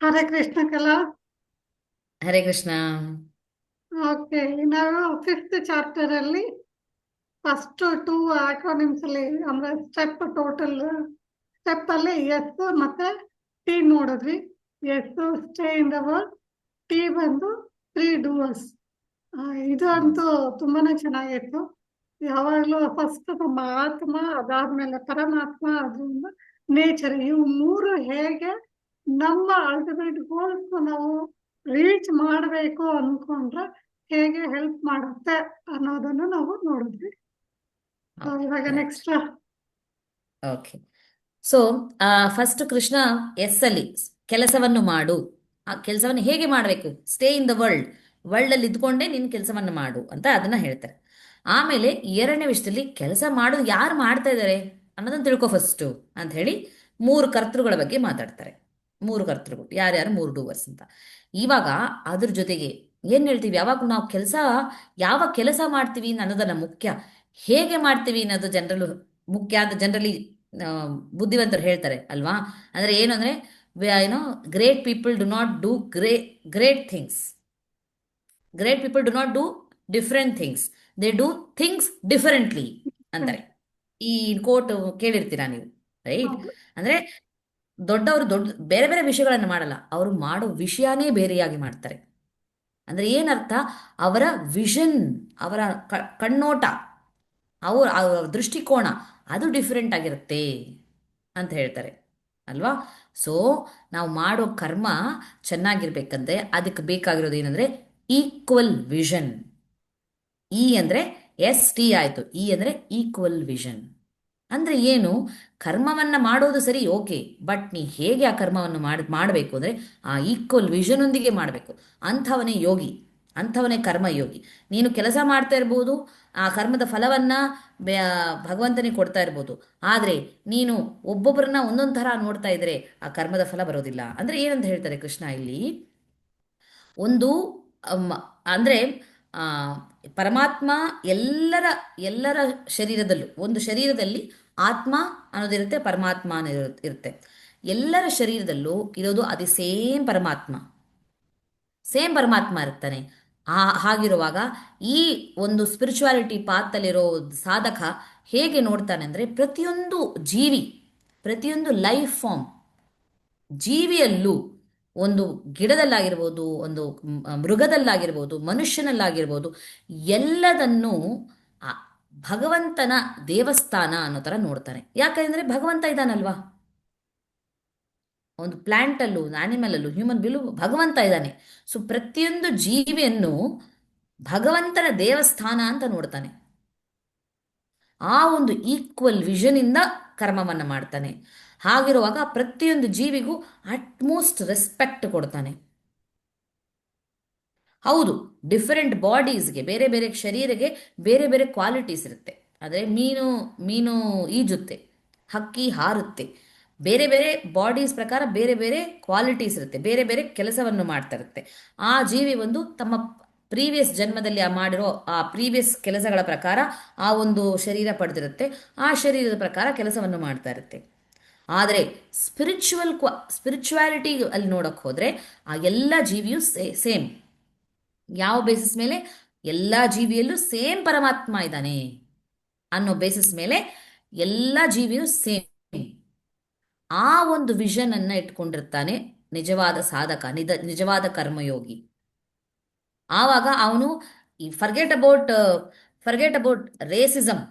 ಹರೇ ಕೃಷ್ಣ ಕಲಾ. ಹರೇ ಕೃಷ್ಣ. ಓಕೆ ನಾವು fifth chapter ಅಲ್ಲಿ ಫಸ್ಟ್ ಟೂ ಆಕ್ರೋನಿಮ್ಸ್ ಅಲ್ಲಿ ಅಂದ್ರೆ ಸ್ಟೆಪ್ ಟೋಟಲ್ ಸ್ಟೆಪ್ ಅಲ್ಲಿ ಎಸ್ ಮತ್ತೆ ಟಿ ನೋಡಿದ್ವಿ. S stay in the world T ಬಂದು ತ್ರೀ ಡೂವರ್ಸ್ ಇದು ಅಂತೂ ತುಂಬಾನೇ ಚೆನ್ನಾಗಿತ್ತು. ಯಾವಾಗ್ಲೂ ಫಸ್ಟ್ ನಮ್ಮ ಆತ್ಮ ಅದಾದ್ಮೇಲೆ ಪರಮಾತ್ಮ ಅದರಿಂದ ನೇಚರ್ ಇವು ಮೂರು ಹೇಗೆ ನಮ್ಮ ಅಲ್ಟಿಮೇಟ್ ಗೋಲ್ಸ್ ನಾವು ರೀಚ್ ಮಾಡಬೇಕು ಅನ್ಕೊಂಡ್ರೆ ಹೇಗೆ ಹೆಲ್ಪ್ ಮಾಡುತ್ತೆ ಅನ್ನೋದನ್ನು ನಾವು ನೋಡಿದ್ವಿ. ಇವಾಗ next okay so first Krishna S ಅಲ್ಲಿ ಕೆಲಸವನ್ನು ಮಾಡು. ಆ ಕೆಲಸವನ್ನು ಹೇಗೆ ಮಾಡಬೇಕು? Stay in the world world ಅಲ್ಲಿ ಇದ್ಕೊಂಡೇ ನಿನ್ನ ಕೆಲಸವನ್ನು ಮಾಡು ಅಂತ ಅದನ್ನ ಹೇಳ್ತಾರೆ. ಆಮೇಲೆ ಎರಡನೇ ವಿಷಯದಲ್ಲಿ ಕೆಲಸ ಮಾಡೋದು ಯಾರು ಮಾಡ್ತಾ ಇದ್ದಾರೆ ಅನ್ನೋದನ್ನ ತಿಳ್ಕೊ ಫಸ್ಟು ಅಂತ ಹೇಳಿ ಮೂರು ಕರ್ತೃಗಳ ಬಗ್ಗೆ ಮಾತಾಡ್ತಾರೆ. ಮೂರು ಕರ್ತೃಗಳು ಯಾರ್ಯಾರು? ಮೂರು ಡೂವರ್ಸ್ ಅಂತ. ಇವಾಗ ಅದ್ರ ಜೊತೆಗೆ ಏನ್ ಹೇಳ್ತೀವಿ? ಯಾವಾಗ ನಾವು ಕೆಲಸ ಯಾವ ಕೆಲಸ ಮಾಡ್ತೀವಿ ಅನ್ನೋದನ್ನ ಮುಖ್ಯ. ಹೇಗೆ ಮಾಡ್ತೀವಿ ಅನ್ನೋದು ಜನರಲ್ ಮುಖ್ಯ. ಅಂತ ಜನರಲಿ ಬುದ್ಧಿವಂತರು ಹೇಳ್ತಾರೆ ಅಲ್ವಾ? ಅಂದ್ರೆ ಏನು ಅಂದ್ರೆ ಏನೋ great people do not do gre great things great people do not do different things they do things differently ಅಂತಾರೆ ಈ ಕೋಟ್ ಕೇಳಿರ್ತೀರಾ ನೀವು? ರೈಟ್ ಅಂದ್ರೆ ದೊಡ್ಡವರು ದೊಡ್ಡ, ಬೇರೆ ಬೇರೆ ವಿಷಯಗಳನ್ನು ಮಾಡಲ್ಲ. ಅವರು ಮಾಡೋ ವಿಷಯನೇ ಬೇರೆಯಾಗಿ ಮಾಡ್ತಾರೆ. ಅಂದರೆ ಏನರ್ಥ? ಅವರ ವಿಷನ್, ಅವರ ಕಣ್ಣೋಟ, ಅವ್ರ ದೃಷ್ಟಿಕೋನ ಅದು ಡಿಫ್ರೆಂಟ್ ಆಗಿರುತ್ತೆ ಅಂತ ಹೇಳ್ತಾರೆ. ಅಲ್ವಾ? ಸೊ ನಾವು ಮಾಡೋ ಕರ್ಮ ಚೆನ್ನಾಗಿರ್ಬೇಕಂದ್ರೆ ಅದಕ್ಕೆ ಬೇಕಾಗಿರೋದು ಏನಂದ್ರೆ ಈಕ್ವಲ್ ವಿಷನ್ ಇ ಅಂದ್ರೆ ಎಸ್ ಟಿ ಆಯ್ತು. ಇ ಅಂದ್ರೆ ಈಕ್ವಲ್ ವಿಷನ್ ಅಂದ್ರೆ ಏನು? ಕರ್ಮವನ್ನು ಮಾಡೋದು ಸರಿ, ಓಕೆ. ಬಟ್ ನೀ ಹೇಗೆ ಆ ಕರ್ಮವನ್ನು ಮಾಡ್, ಮಾಡಬೇಕು ಅಂದರೆ ಆ ಈಕ್ವಲ್ ವಿಷನೊಂದಿಗೆ ಮಾಡಬೇಕು. ಅಂಥವನೇ ಯೋಗಿ. ಅಂಥವನೇ ಕರ್ಮಯೋಗಿ ನೀನು ಕೆಲಸ ಮಾಡ್ತಾ ಇರ್ಬೋದು, ಆ ಕರ್ಮದ ಫಲವನ್ನು ಭಗವಂತನಿಗೆ ಕೊಡ್ತಾ ಇರ್ಬೋದು. ಆದರೆ ನೀನು ಒಬ್ಬೊಬ್ಬರನ್ನ ಒಂದೊಂದು ಥರ ನೋಡ್ತಾ ಇದ್ರೆ ಆ ಕರ್ಮದ ಫಲ ಬರೋದಿಲ್ಲ. ಅಂದರೆ ಏನಂತ ಹೇಳ್ತಾರೆ ಕೃಷ್ಣ ಇಲ್ಲಿ? ಒಂದು ಅಂದರೆ ಪರಮಾತ್ಮ ಎಲ್ಲರ ಎಲ್ಲರ ಶರೀರದಲ್ಲೂ, ಒಂದು ಶರೀರದಲ್ಲಿ ಆತ್ಮ ಅನ್ನೋದಿರುತ್ತೆ ಪರಮಾತ್ಮ ಅನ್ನೋ ಇರುತ್ತೆ. ಎಲ್ಲರ ಶರೀರದಲ್ಲೂ ಇರೋದು ಅದೇ ಸೇಮ್ ಪರಮಾತ್ಮ. ಸೇಮ್ ಪರಮಾತ್ಮ ಇರ್ತಾನೆ. ಆ, ಹಾಗಿರುವಾಗ ಈ ಒಂದು ಸ್ಪಿರಿಚುವಾಲಿಟಿ ಪಾತಲ್ಲಿರೋ ಸಾಧಕ ಹೇಗೆ ನೋಡ್ತಾನೆ ಅಂದರೆ ಪ್ರತಿಯೊಂದು ಜೀವಿ, ಪ್ರತಿಯೊಂದು ಲೈಫ್ ಫಾರ್ಮ್ ಜೀವಿಯಲ್ಲೂ ಒಂದು ಗಿಡದಲ್ಲಾಗಿರ್ಬೋದು, ಒಂದು ಮೃಗದಲ್ಲಾಗಿರ್ಬೋದು, ಮನುಷ್ಯನಲ್ಲಾಗಿರ್ಬೋದು, ಎಲ್ಲದನ್ನೂ ಭಗವಂತನ ದೇವಸ್ಥಾನ ಅನ್ನೋ ಥರ ನೋಡ್ತಾನೆ ಯಾಕಂದ್ರೆ ಭಗವಂತ ಇದ್ದಾನಲ್ವಾ? ಒಂದು ಆನಿಮಲ್ ಅಲ್ಲೂ ಹ್ಯೂಮನ್ ಬಿಲು ಭಗವಂತ ಇದ್ದಾನೆ. ಸೊ ಪ್ರತಿಯೊಂದು ಜೀವಿಯನ್ನು ಭಗವಂತನ ದೇವಸ್ಥಾನ ಅಂತ ನೋಡ್ತಾನೆ. ಆ ಒಂದು ಈಕ್ವಲ್ ವಿಷನ್ ಇಂದ ಕರ್ಮವನ್ನ ಮಾಡ್ತಾನೆ. ಹಾಗಿರುವಾಗ ಪ್ರತಿಯೊಂದು ಜೀವಿಗೂ ಅಟ್ಮೋಸ್ಟ್ ರೆಸ್ಪೆಕ್ಟ್ ಕೊಡ್ತಾನೆ. ಹೌದು ಡಿಫರೆಂಟ್ ಬಾಡೀಸ್ಗೆ ಬೇರೆ ಬೇರೆ ಶರೀರಕ್ಕೆ ಬೇರೆ ಬೇರೆ ಕ್ವಾಲಿಟೀಸ್ ಇರುತ್ತೆ. ಆದರೆ ಮೀನು ಮೀನು ಈಜುತ್ತೆ, ಹಕ್ಕಿ ಹಾರುತ್ತೆ. ಬೇರೆ ಬೇರೆ ಬಾಡೀಸ್ ಪ್ರಕಾರ ಬೇರೆ ಬೇರೆ ಕ್ವಾಲಿಟೀಸ್ ಇರುತ್ತೆ, ಬೇರೆ ಬೇರೆ ಕೆಲಸವನ್ನು ಮಾಡ್ತಾ ಇರುತ್ತೆ. ಆ ಜೀವಿ ಒಂದು ತಮ್ಮ ಪ್ರೀವಿಯಸ್ ಜನ್ಮದಲ್ಲಿ ಆ ಮಾಡಿರೋ ಆ ಪ್ರೀವಿಯಸ್ ಕೆಲಸಗಳ ಪ್ರಕಾರ ಆ ಒಂದು ಶರೀರ ಪಡೆದಿರುತ್ತೆ. ಆ ಶರೀರದ ಪ್ರಕಾರ ಕೆಲಸವನ್ನು ಮಾಡ್ತಾ ಇರುತ್ತೆ. ಆದರೆ ಸ್ಪಿರಿಚುವಲ್ ಕ್ವ ಸ್ಪಿರಿಚುವಾಲಿಟಿ ಅಲ್ಲಿ ನೋಡಕ್ಕೆ ಹೋದರೆ ಆ ಎಲ್ಲ ಜೀವಿಯು ಸೇಮ್. ಯಾವ ಬೇಸಿಸ್ ಮೇಲೆ? ಎಲ್ಲ ಜೀವಿಯಲ್ಲೂ ಸೇಮ್ ಪರಮಾತ್ಮ ಇದ್ದಾನೆ ಅನ್ನೋ ಬೇಸಿಸ್ ಮೇಲೆ ಎಲ್ಲ ಜೀವಿಯು ಸೇಮ್. ಆ ಒಂದು ವಿಷನ್ ಅನ್ನ ಇಟ್ಕೊಂಡಿರ್ತಾನೆ ನಿಜವಾದ ಸಾಧಕ ನಿಜ ನಿಜವಾದ ಕರ್ಮಯೋಗಿ. ಆವಾಗ ಅವನು ಈ forget about forget about racism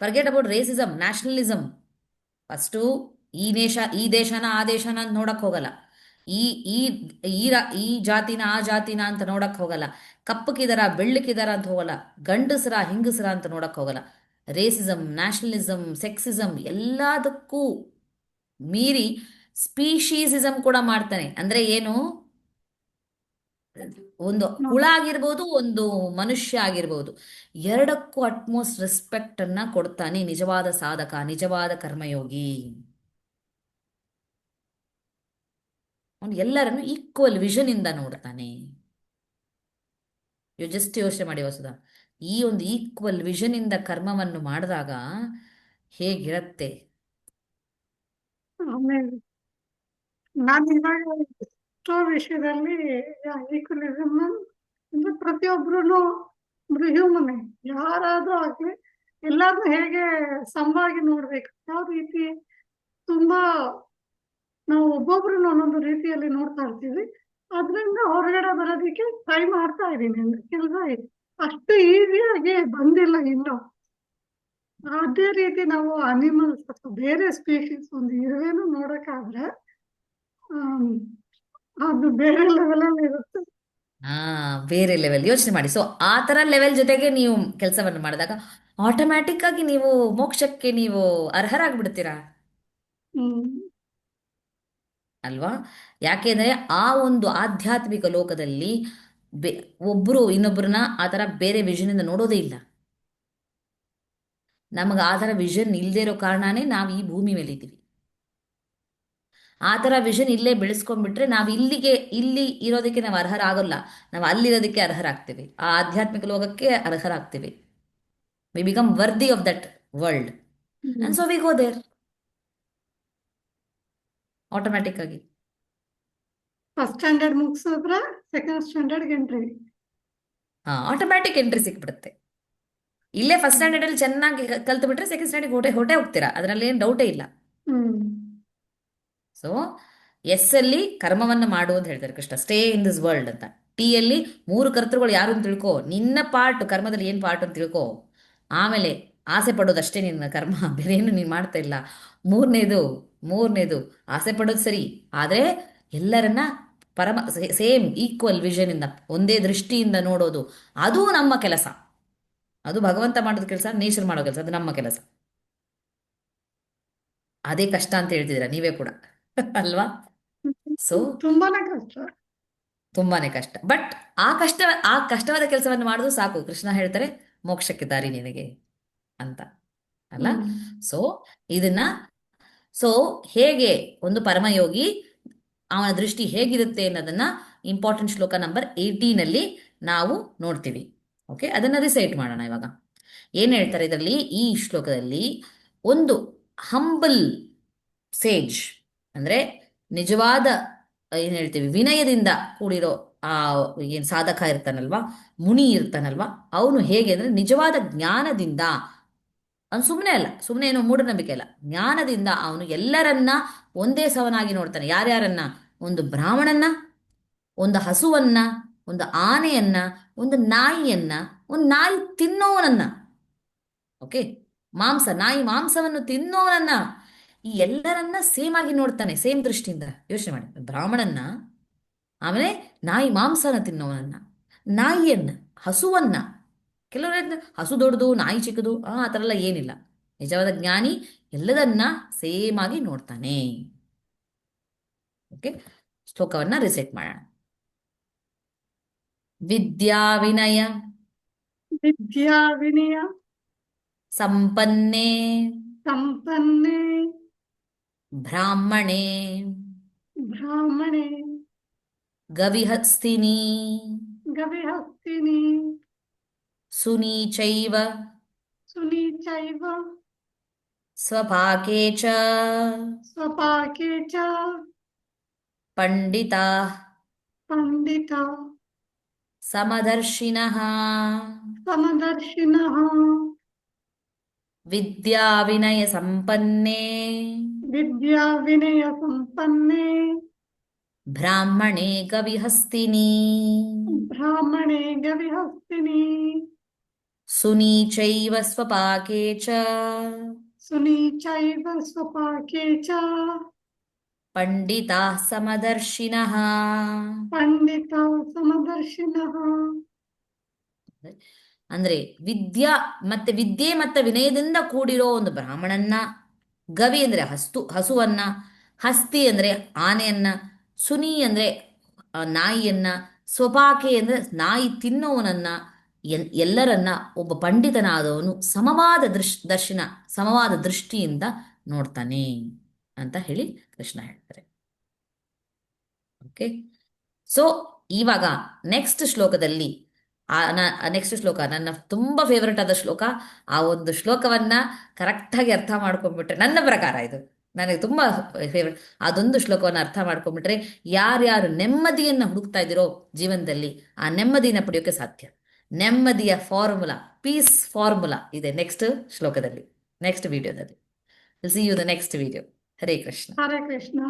forget about racism nationalism first ಈ ದೇಶ ಈ ದೇಶನ, ಆ ದೇಶನ ಅಂತ ನೋಡಕ್ ಹೋಗಲ್ಲ. ಈ ಈ ಈ ಈ ಜಾತಿನ, ಆ ಜಾತಿನ ಅಂತ ನೋಡಕ್ ಹೋಗಲ್ಲ. ಕಪ್ಪಕ್ಕಿದಾರ, ಬೆಳ್ಳಕ್ಕಿದಾರ ಅಂತ ಹೋಗಲ್ಲ. ಗಂಡಸರ, ಹಿಂಗಸರ ಅಂತ ನೋಡಕ್ ಹೋಗಲ್ಲ. ರೇಸಿಸಮ್ ನ್ಯಾಷನಲಿಸಮ್ ಸೆಕ್ಸಿಸಮ್ ಎಲ್ಲದಕ್ಕೂ ಮೀರಿ ಸ್ಪೀಶೀಸಿಸಮ್ ಕೂಡ ಮಾಡ್ತಾನೆ. ಅಂದ್ರೆ ಏನು? ಒಂದು ಹುಳ ಆಗಿರ್ಬೋದು ಒಂದು ಮನುಷ್ಯ ಆಗಿರ್ಬೋದು ಎರಡಕ್ಕೂ ಅಟ್ಮೋಸ್ಟ್ ರೆಸ್ಪೆಕ್ಟ್ ಅನ್ನ ಕೊಡ್ತಾನೆ ನಿಜವಾದ ಸಾಧಕ ನಿಜವಾದ ಕರ್ಮಯೋಗಿ. ಅವನು ಎಲ್ಲರನ್ನು ಈಕ್ವಲ್ ವಿಷನ್ ಇಂದ ನೋಡ್ತಾನೆ. ಜಸ್ಟ್ ಯೋಚನೆ ಮಾಡಿ ಹೊಸದ ಈ ಒಂದು ಈಕ್ವಲ್ ವಿಷನ್ ಇಂದ ಕರ್ಮವನ್ನು ಮಾಡಿದಾಗ ಹೇಗಿರತ್ತೆ? ಎಷ್ಟೋ ವಿಷಯದಲ್ಲಿ ಈಕ್ವಲಿಸಮ್ ಅಂದ್ರೆ ಪ್ರತಿಯೊಬ್ರು ಹ್ಯೂಮನ್ ಯಾರಾದ್ರೂ ಆಗ್ಲಿ ಎಲ್ಲಾರು ಹೇಗೆ ಸಮವಾಗಿ ನೋಡ್ಬೇಕು. ಯಾವ ರೀತಿ ತುಂಬಾ ನಾವು ಒಬ್ಬೊಬ್ರು ಒಂದೊಂದು ರೀತಿಯಲ್ಲಿ ನೋಡ್ತಾ ಇರ್ತೀವಿ. ಅದ್ರಿಂದ ಹೊರಗಡೆ ಬರೋದಕ್ಕೆ ಟ್ರೈ ಮಾಡ್ತಾ ಇದ್ದೀನಿ ಅಂದ್ರೆ ಕೆಲಸ ಅಷ್ಟು ಈಸಿಯಾಗಿ ಬಂದಿಲ್ಲ ಇನ್ನು. ಅದೇ ರೀತಿ ನಾವು ಅನಿಮಲ್ಸ್ ಅಥವಾ ಬೇರೆ ಸ್ಪೀಶೀಸ್ ಒಂದು ಇರುವೆನು ನೋಡಕ್ಕಾದ್ರೆ ಅದು ಬೇರೆ ಲೆವೆಲಲ್ಲಿ ಇರುತ್ತೆ. ಆ ಬೇರೆ ಲೆವೆಲ್ ಯೋಚನೆ ಮಾಡಿ. ಸೊ ಆ ತರ ಲೆವೆಲ್ ಜೊತೆಗೆ ನೀವು ಕೆಲಸವನ್ನು ಮಾಡಿದಾಗ ಆಟೋಮ್ಯಾಟಿಕ್ ಆಗಿ ನೀವು ಮೋಕ್ಷಕ್ಕೆ ನೀವು ಅರ್ಹರಾಗ್ಬಿಡ್ತೀರಾ? ಹ್ಮ್. ಅಲ್ವಾ? ಯಾಕೆಂದ್ರೆ ಆ ಒಂದು ಆಧ್ಯಾತ್ಮಿಕ ಲೋಕದಲ್ಲಿ ಬೆ ಒಬ್ರು ಇನ್ನೊಬ್ಬರನ್ನ ಆ ಥರ ಬೇರೆ ವಿಷನ್ ಇಂದ ನೋಡೋದೇ ಇಲ್ಲ. ನಮಗೆ ಆ ಥರ ವಿಷನ್ ಇಲ್ಲದೆ ಇರೋ ಕಾರಣನೇ ನಾವು ಈ ಭೂಮಿ ಮೇಲೆ ಇದ್ದೀವಿ ಆ ಥರ ವಿಷನ್ ಇಲ್ಲೇ ಬೆಳೆಸ್ಕೊಂಡ್ಬಿಟ್ರೆ ನಾವು ಇಲ್ಲಿಗೆ ಇಲ್ಲಿ ಇರೋದಕ್ಕೆ ನಾವು ಅರ್ಹರಾಗಲ್ಲ. ನಾವು ಅಲ್ಲಿರೋದಕ್ಕೆ ಅರ್ಹರಾಗ್ತೀವಿ. ಆ ಆಧ್ಯಾತ್ಮಿಕ ಲೋಕಕ್ಕೆ ಅರ್ಹರಾಗ್ತೀವಿ. We become worthy of that world and so we go there automatic ಆಗಿ. ಫಸ್ಟ್ ಸ್ಟ್ಯಾಂಡರ್ಡ್ ಮುಗಿಸಿದ್ರೆ ಸೆಕೆಂಡ್ ಸ್ಟ್ಯಾಂಡರ್ಡ್ ಎಂಟ್ರಿ ಹಾ ಆಟೋಮ್ಯಾಟಿಕ್ ಎಂಟ್ರಿ ಸಿಕ್ಬಿಡುತ್ತೆ. ಇಲ್ಲೇ ಫಸ್ಟ್ ಸ್ಟ್ಯಾಂಡರ್ಡ್ ಅಲ್ಲಿ ಚೆನ್ನಾಗಿ ಕಲ್ತು ಬಿಟ್ರೆ ಸೆಕೆಂಡ್ ಸ್ಟ್ಯಾಂಡರ್ಡ್ ಹೊಟ್ಟೆ ಹೊಟ್ಟೆ ಹೋಗ್ತೀರಾ. ಅದರಲ್ಲಿ ಏನು ಡೌಟೇ ಇಲ್ಲ. ಸೊ ಎಸ್ ಅಲ್ಲಿ ಕರ್ಮವನ್ನು ಮಾಡು ಅಂತ ಹೇಳ್ತಾರೆ Krishna. Stay in this world ಅಂತ. ಟಿ ಅಲ್ಲಿ ಮೂರು ಕರ್ತೃಗಳು ಯಾರು ಅಂತ ತಿಳ್ಕೊ. ನಿನ್ನ ಪಾರ್ಟ್, ಕರ್ಮದಲ್ಲಿ ಏನು ಪಾರ್ಟ್ ಅಂತ ತಿಳ್ಕೊ. ಆಮೇಲೆ ಆಸೆ ಪಡೋದಷ್ಟೇ ನಿನ್ನ ಕರ್ಮ. ಬೇರೆ ಏನು ನೀನು ಮಾಡ್ತಾ ಇಲ್ಲ. ಮೂರನೇದು ಮೂರನೇದು. ಆಸೆ ಪಡೋದು ಸರಿ. ಆದರೆ ಎಲ್ಲರನ್ನ ಪರಮ ಸೇಮ್ ಈಕ್ವಲ್ ವಿಷನ್ ಇಂದ, ಒಂದೇ ದೃಷ್ಟಿಯಿಂದ ನೋಡೋದು. ಅದು ನಮ್ಮ ಕೆಲಸ. ಅದು ಭಗವಂತ ಮಾಡೋದು ಕೆಲಸ ನೇಚರ್ ಮಾಡೋ ಕೆಲಸ. ಅದು ನಮ್ಮ ಕೆಲಸ. ಅದೇ ಕಷ್ಟ ಅಂತ ಹೇಳ್ತಿದ್ದೀರಾ? ನೀವೇ ಕೂಡ. ಅಲ್ವಾ? ಸೊ ತುಂಬಾನೇ ಕಷ್ಟ. ತುಂಬಾನೇ ಕಷ್ಟ. ಬಟ್ ಆ ಕಷ್ಟ ಆ ಕಷ್ಟವಾದ ಕೆಲಸವನ್ನು ಮಾಡೋದು ಸಾಕು. ಕೃಷ್ಣ ಹೇಳ್ತಾರೆ ಮೋಕ್ಷಕ್ಕೆ ದಾರಿ ನಿನಗೆ ಅಂತ. ಅಲ್ಲ. ಸೊ ಇದನ್ನ ಸೊ ಹೇಗೆ ಒಂದು ಪರಮಯೋಗಿ ಅವನ ದೃಷ್ಟಿ ಹೇಗಿರುತ್ತೆ ಅನ್ನೋದನ್ನ ಇಂಪಾರ್ಟೆಂಟ್ ಶ್ಲೋಕ ನಂಬರ್ ಏಯ್ಟೀನ್ ಅಲ್ಲಿ ನಾವು ನೋಡ್ತೀವಿ. ಓಕೆ ಅದನ್ನ ರಿಸೈಟ್ ಮಾಡೋಣ ಇವಾಗ. ಏನ್ ಹೇಳ್ತಾರೆ ಇದರಲ್ಲಿ? ಈ ಶ್ಲೋಕದಲ್ಲಿ ಒಂದು ಹಂಬಲ್ ಸೇಜ್ ಅಂದ್ರೆ ನಿಜವಾದ, ಏನ್ ಹೇಳ್ತೀವಿ, ವಿನಯದಿಂದ ಕೂಡಿರೋ ಆ ಏನ್ ಸಾಧಕ ಇರ್ತಾನಲ್ವಾ, ಮುನಿ ಇರ್ತಾನಲ್ವಾ, ಅವನು ಹೇಗೆ ಅಂದ್ರೆ ನಿಜವಾದ ಜ್ಞಾನದಿಂದ, ಅವನು ಸುಮ್ಮನೆ ಅಲ್ಲ ಸುಮ್ಮನೆ ಏನೋ ಮೂಢನಂಬಿಕೆ ಅಲ್ಲ, ಜ್ಞಾನದಿಂದ ಅವನು ಎಲ್ಲರನ್ನ ಒಂದೇ ಸವನಾಗಿ ನೋಡ್ತಾನೆ. ಯಾರ್ಯಾರನ್ನ? ಒಂದು ಬ್ರಾಹ್ಮಣನ್ನ, ಒಂದು ಹಸುವನ್ನ, ಒಂದು ಆನೆಯನ್ನ, ಒಂದು ನಾಯಿಯನ್ನ, ಒಂದು ನಾಯಿ ತಿನ್ನೋವನನ್ನ ಓಕೆ ಮಾಂಸ, ನಾಯಿ ಮಾಂಸವನ್ನು ತಿನ್ನೋವನನ್ನ ಈ ಎಲ್ಲರನ್ನ ಸೇಮ್ ಆಗಿ ನೋಡ್ತಾನೆ ಸೇಮ್ ದೃಷ್ಟಿಯಿಂದ. ಯೋಚನೆ ಮಾಡಿ. ಬ್ರಾಹ್ಮಣನ್ನ ಆಮೇಲೆ ನಾಯಿ ಮಾಂಸನ ತಿನ್ನೋವನನ್ನ ನಾಯಿಯನ್ನ ಹಸುವನ್ನ. ಕೆಲವರು ಹಸು ದೊಡ್ಡದು ನಾಯಿ ಚಿಕ್ಕದು ಆ ಆ ಥರ ಎಲ್ಲ ಏನಿಲ್ಲ. ನಿಜವಾದ ಜ್ಞಾನಿ ಎಲ್ಲದನ್ನ ಸೇಮ್ ಆಗಿ ನೋಡ್ತಾನೆ. ಓಕೆ ಶ್ಲೋಕವನ್ನ ರಿಸೆಟ್ ಮಾಡೋಣ. ವಿದ್ಯಾ ವಿನಯ ವಿದ್ಯಾ ವಿನಯ ಸಂಪನ್ನೇ. ಸಂಪನ್ನೆ. ब्राह्मणे। ब्राह्मणे। गविहस्तिनि। गविहस्तिनि। सुनीचैव स्वपाके च। स्वपाके च। पण्डिता। पण्डिता। समदर्शिनः। समदर्शिनः। विद्याविनयसम्पन्ने। ವಿದ್ಯಾ ವಿನಯ ಸಂಪನ್ನೆ ಬ್ರಾಹ್ಮಣೇ ಗವಿಹಸ್ತಿನಿ. ಬ್ರಾಹ್ಮಣೇ ಗವಿಹಸ್ತಿನಿ. ಸುನೀಚೈವ ಸ್ವಪಾಕೇ ಚ. ಸುನೀಚೈವ ಸ್ವಪಾಕೇ ಚ. ಪಂಡಿತಾ ಸಮದರ್ಶಿನಃ. ಪಂಡಿತ ಸಮದರ್ಶಿನಃ. ಅಂದ್ರೆ ವಿದ್ಯಾ ಮತ್ತೆ ವಿದ್ಯೆ ಮತ್ತೆ ವಿನಯದಿಂದ ಕೂಡಿರೋ ಒಂದು ಬ್ರಾಹ್ಮಣನ್ನ ಗವಿ ಅಂದರೆ ಹಸ್ತು, ಹಸುವನ್ನ, ಹಸ್ತಿ ಅಂದ್ರೆ ಆನೆಯನ್ನ, ಸುನಿ ಅಂದ್ರೆ ನಾಯಿಯನ್ನ ಸ್ವಪಾಕೆ ಅಂದ್ರೆ ನಾಯಿ ತಿನ್ನೋವನನ್ನ, ಎಲ್- ಎಲ್ಲರನ್ನ ಒಬ್ಬ ಪಂಡಿತನಾದವನು ಸಮವಾದ ದೃಶ್, ದರ್ಶನ, ಸಮವಾದ ದೃಷ್ಟಿಯಿಂದ ನೋಡ್ತಾನೆ ಅಂತ ಹೇಳಿ ಕೃಷ್ಣ ಹೇಳ್ತಾರೆ. ಓಕೆ ಸೊ ಇವಾಗ ನೆಕ್ಸ್ಟ್ ಶ್ಲೋಕದಲ್ಲಿ ಆ ನೆಕ್ಸ್ಟ್ ಶ್ಲೋಕ, ನನ್ನ ತುಂಬಾ ಫೇವರೆಟ್ ಆದ ಶ್ಲೋಕ, ಆ ಒಂದು ಶ್ಲೋಕವನ್ನ ಕರೆಕ್ಟಾಗಿ ಅರ್ಥ ಮಾಡ್ಕೊಂಡ್ಬಿಟ್ರೆ, ನನ್ನ ಪ್ರಕಾರ ಇದು, ನನಗೆ ತುಂಬಾ ಫೇವ್ರೆಟ್ ಅದೊಂದು ಶ್ಲೋಕವನ್ನು ಅರ್ಥ ಮಾಡ್ಕೊಂಡ್ಬಿಟ್ರೆ, ಯಾರ್ಯಾರು ನೆಮ್ಮದಿಯನ್ನ ಹುಡುಕ್ತಾ ಇದ್ದೀರೋ ಜೀವನದಲ್ಲಿ, ಆ ನೆಮ್ಮದಿನ ಪಡೆಯೋಕೆ ಸಾಧ್ಯ. ನೆಮ್ಮದಿಯ ಫಾರ್ಮುಲಾ ಪೀಸ್ ಫಾರ್ಮುಲಾ ಇದೆ ನೆಕ್ಸ್ಟ್ ಶ್ಲೋಕದಲ್ಲಿ ನೆಕ್ಸ್ಟ್ ವಿಡಿಯೋದಲ್ಲಿ see you the next video Hare Krishna. Hare Krishna.